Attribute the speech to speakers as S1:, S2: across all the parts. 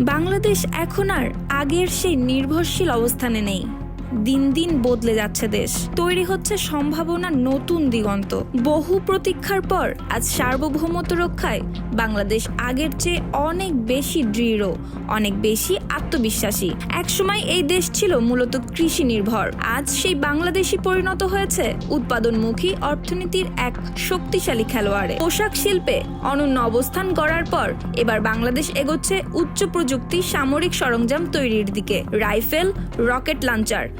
S1: বাংলাদেশ এখন আর আগের সেই নির্ভরশীল অবস্থানে নেই। দিন দিন বদলে যাচ্ছে দেশ। তৈরি হচ্ছে সম্ভাবনার নতুন দিগন্ত। বহু প্রতীক্ষার পর আজ সার্বভৌমত্ব রক্ষায় বাংলাদেশ আগের চেয়ে অনেক বেশি দৃঢ়, অনেক বেশি আত্মবিশ্বাসী। একসময় এই দেশ ছিল মূলত কৃষি নির্ভর। আজ সেই বাংলাদেশই পরিণত হয়েছে উৎপাদনমুখী অর্থনীতির এক শক্তিশালী খেলোয়াড়ে। পোশাক শিল্পে অনন্য অবস্থান গড়ার পর এবার বাংলাদেশ এগোচ্ছে উচ্চ প্রযুক্তি সামরিক সরঞ্জাম তৈরির দিকে। Rifle, rocket launcher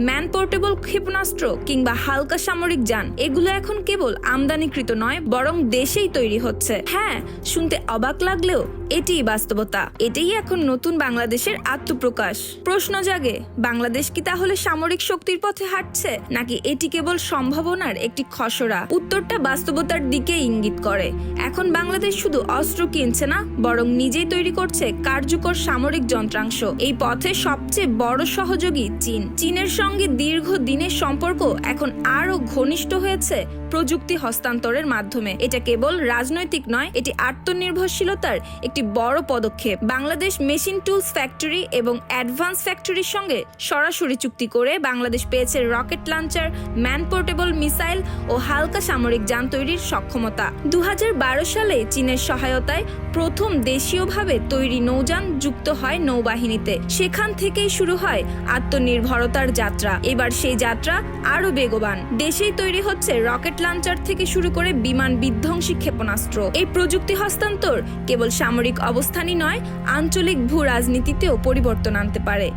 S1: man portable ক্ষেপণাস্ত্র কিংবা হালকা সামরিক যান, এগুলো এখন কেবল আমদানিকৃত নয়, বরং দেশেই তৈরি হচ্ছে। হ্যাঁ শুনতে অবাক লাগলেও এটিই বাস্তবতা। এটাই এখন নতুন বাংলাদেশের আত্মপ্রকাশ। প্রশ্ন জাগে, বাংলাদেশ কি তাহলে সামরিক শক্তির পথে হাঁটছে, নাকি এটি কেবল সম্ভাবনার একটি খসড়া? উত্তরটা বাস্তবতার দিকে ইঙ্গিত করে। এখন বাংলাদেশ শুধু অস্ত্র কিনছে না, বরং নিজেই তৈরি করছে কার্যকর সামরিক যন্ত্রাংশ। এই পথে সবচেয়ে বড় সহযোগী চীন। চীনের সঙ্গে দীর্ঘ দিনের সম্পর্ক এখন আরও ঘনিষ্ঠ হয়েছে প্রযুক্তি হস্তান্তরের মাধ্যমে। এটা কেবল রাজনৈতিক নয়, এটি আত্মনির্ভরশীলতার একটি বড় পদক্ষেপ। বাংলাদেশ মেশিন টুলস ফ্যাক্টরি এবং অ্যাডভান্স ফ্যাক্টরির সঙ্গে সরাসরি চুক্তি করে বাংলাদেশ পেয়েছে rocket launcher, man portable missile ও হালকা সামরিক যান তৈরির সক্ষমতা। দু হাজার বারো সালে চীনের সহায়তায় প্রথম দেশীয়ভাবে তৈরি নৌযান যুক্ত হয় নৌবাহিনীতে। সেখান থেকেই শুরু হয় আত্মনির্ভরতার যাত্রা। এবার সেই যাত্রা আরও বেগবান। দেশেই তৈরি হচ্ছে রকেট লঞ্চার থেকে শুরু করে বিমান বিধ্বংসী ক্ষেপণাস্ত্র। এই প্রযুক্তি হস্তান্তর কেবল সামরিক অবস্থানই নয়, আঞ্চলিক ভূ রাজনীতিতেও পরিবর্তন আনতে পারে।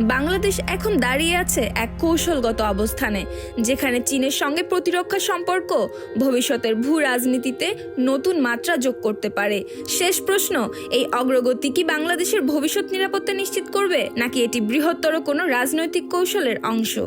S1: বাংলাদেশ এখন দাঁড়িয়ে আছে এক কৌশলগত অবস্থানে, যেখানে চীনের সঙ্গে প্রতিরক্ষা সম্পর্ক, ভবিষ্যতের ভূ রাজনীতিতে নতুন মাত্রা যোগ করতে পারে। শেষ প্রশ্ন, এই অগ্রগতি কি বাংলাদেশের ভবিষ্যৎ নিরাপত্তা নিশ্চিত করবে, নাকি এটি বৃহত্তর কোনো রাজনৈতিক কৌশলের অংশ?